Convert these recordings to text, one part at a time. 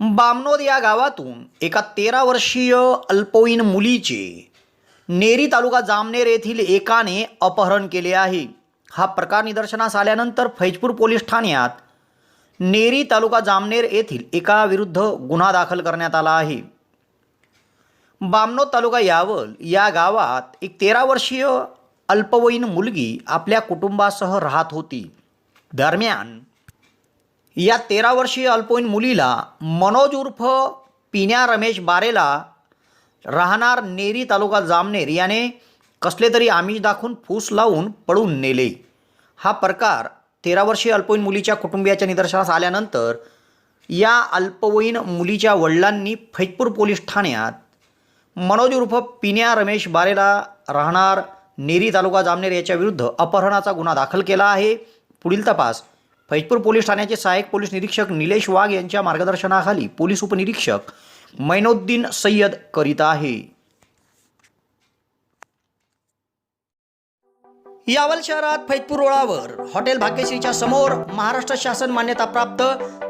बामनोद या गावातून एका तेरा वर्षीय अल्पवयीन मुलीचे नेरी तालुका जामनेर येथील एकाने अपहरण केले आहे. हा प्रकार निदर्शनास आल्यानंतर फैजपूर पोलीस ठाण्यात नेरी तालुका जामनेर येथील एका विरुद्ध गुन्हा दाखल करण्यात आला आहे. बामनोद तालुका यावल या गावात एक तेरा वर्षीय अल्पवयीन मुलगी आपल्या कुटुंबासह राहत होती. दरम्यान या तेरा वर्षीय अल्पवयीन मुलीला मनोज उर्फ पिण्या रमेश बारेला राहणार नेरी तालुका जामनेर याने कसले तरी आमिष दाखवून फूस लावून पळून नेले. हा प्रकार तेरा वर्षीय अल्पवयीन मुलीच्या कुटुंबियाच्या निदर्शनास आल्यानंतर या अल्पवयीन मुलीच्या वडिलांनी फैजपूर पोलीस ठाण्यात मनोज उर्फ पिण्या रमेश बारेला राहणार नेरी तालुका जामनेर याच्या विरुद्ध अपहरणाचा गुन्हा दाखल केला आहे. पुढील तपास फैजपूर पोलीस ठाण्याचे सहाय्यक पोलीस निरीक्षक निलेश वाघ यांच्या मार्गदर्शनाखाली पोलीस उपनिरीक्षक मैनोद्दीन सय्यद करीत आहे. यावल शहरात फैजपूर रोडावर हॉटेल भाग्यश्रीच्या समोर महाराष्ट्र शासन मान्यताप्राप्त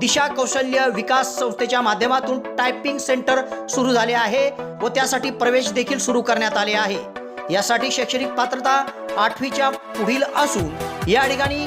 दिशा कौशल्य विकास संस्थेच्या माध्यमातून टायपिंग सेंटर सुरू झाले आहे व त्यासाठी प्रवेश देखील सुरू करण्यात आले आहे. यासाठी शैक्षणिक पात्रता आठवीच्या पुढील असून या ठिकाणी